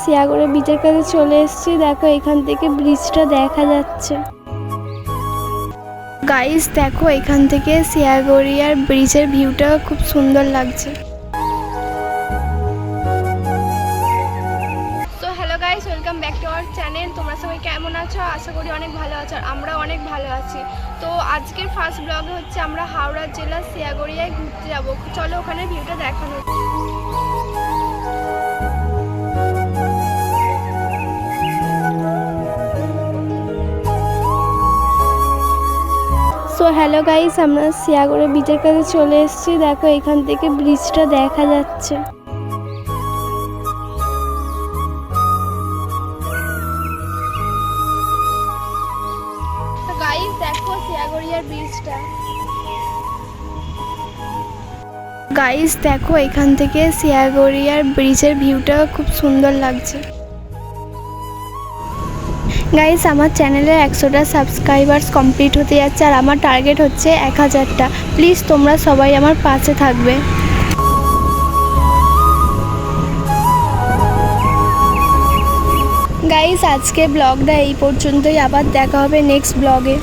সিয়াগড়ে বিচের কাছে চলে এসেছি। দেখো, এখান থেকে ব্রিজটা দেখা যাচ্ছে। গাইস দেখো, এখান থেকে সিয়াগড়িয়ার ব্রিজের ভিউটা খুব সুন্দর লাগছে। গাইস ওয়েলকাম চ্যানেল কেমন আছো? আশা করি অনেক ভালো আছো আমরা অনেক ভালো আছি। তো, আজকের ফার্স্ট ব্লগে হচ্ছে আমরা হাওড়া জেলার সিয়াগড়িয়ায় ঘুরতে যাব। চলো ওখানে ভিউটা দেখানো সো হ্যালো গাইস আমরা সিয়াগড়ে বিচের কাছে চলে এসেছি। দেখো, এখান থেকে ব্রিজটা দেখা যাচ্ছে। গাইস দেখো গাইস দেখো, এখান থেকে সিয়াগড়িয়ার ব্রিজের ভিউটা খুব সুন্দর লাগছে। গাইস আমার চ্যানেলে একশোটা সাবস্ক্রাইবার্স কমপ্লিট হতে যাচ্ছে আর আমার টার্গেট হচ্ছে এক হাজারটা প্লিজ তোমরা সবাই আমার পাশে থাকবে। গাইস আজকে ব্লগটা এই পর্যন্তই। আবার দেখা হবে নেক্সট ব্লগে